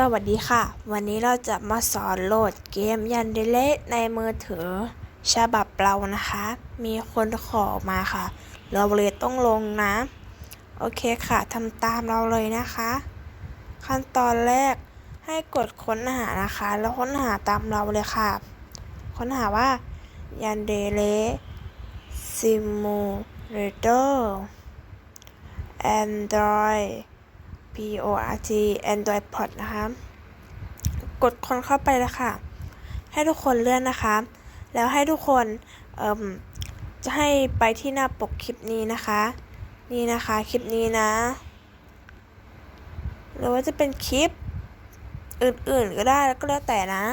สวัสดีค่ะ วันนี้เราจะมาสอนโหลดเกมยันเดเลในมือถือ ฉบับเรานะคะ มีคนขอมาค่ะ เราเลยต้องลงนะ โอเคค่ะทำตามเราเลยนะคะ ขั้นตอนแรกให้กดค้นหานะคะ แล้วค้นหาตามเราเลยค่ะ ค้นหาว่ายันเดเลซิมูเลเตอร์ Android P O R T Android Pod นะคะ กดคนเข้าไปแล้วค่ะ ให้ทุกคนเลื่อนนะคะ แล้วให้ทุกคนเอ่มจะให้ไปที่หน้าปกคลิปนี้นะคะ นี่นะคะคลิปนี้นะ หรือว่าจะเป็นคลิปอื่นๆก็ได้แล้วก็แล้วแต่นะ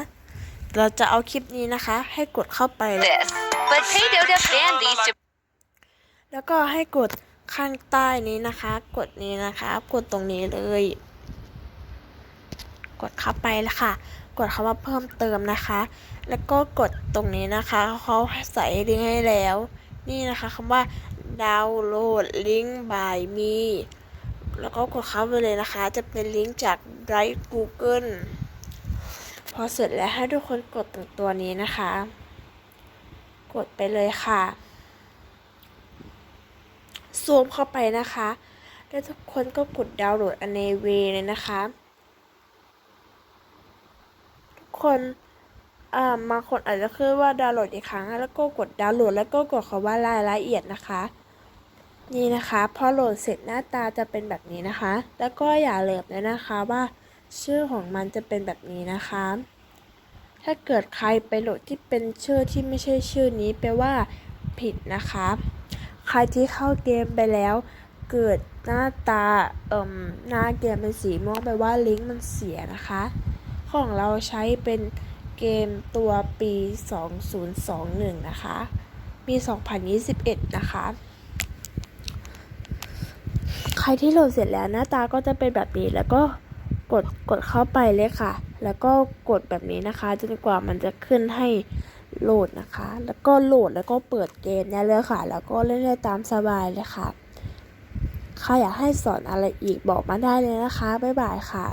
เราจะเอาคลิปนี้นะคะ ให้กดเข้าไปเลย this. But pay Dodo fan these to แล้วก็ให้กด ข้างใต้นี้นะคะ กดนี้นะคะ กดตรงนี้เลย กดเข้าไปแล้วค่ะ กดคำว่าเพิ่มเติมนะคะ แล้วก็กดตรงนี้นะคะเขาใส่ลิงก์ให้แล้ว นี่นะคะคำว่าดาวน์โหลดลิงก์ by me แล้วก็กดเข้าไปเลยนะคะ จะเป็นลิงก์จาก Drive Google พอเสร็จแล้วให้ทุกคนกดตรงตัวนี้นะคะ กดไปเลยค่ะ ซูมเข้าไปนะคะ แล้วทุกคนก็กดดาวน์โหลดอันเวเลยนะคะ ทุกคนอ่าบางคนอาจจะขึ้นว่าดาวน์โหลดอีกครั้ง แล้วก็กดดาวน์โหลดแล้วก็กดคำว่ารายละเอียดนะคะ นี่นะคะพอโหลดเสร็จหน้าตาจะเป็นแบบนี้นะคะ แล้วก็อย่าลืมเลยนะคะว่าชื่อของมันจะเป็นแบบนี้นะคะ ถ้าเกิดใครไปโหลดที่เป็นชื่อที่ไม่ใช่ชื่อนี้แปลว่าผิดนะคะ ใครที่เข้าเกมไปแล้ว เกิดหน้าตาเอ่มหน้าเกมเป็นสีม่วงแปลว่าลิงก์มันเสียนะคะ ของเราใช้เป็นเกมตัวปี 2021 นะคะปี2021 นะคะ ใครที่โหลดเสร็จแล้วหน้าตาก็จะเป็นแบบนี้แล้วก็กดกดเข้าไปเลยค่ะ แล้วก็กดแบบนี้นะคะ จนกว่ามันจะขึ้นให้ โหลดนะคะ แล้วก็โหลดแล้วก็เปิดเกมได้เลยค่ะ แล้วก็เล่นได้ตามสบายเลยค่ะใครอยากให้สอนอะไรอีกบอกมาได้เลยนะคะ บ๊ายบายค่ะ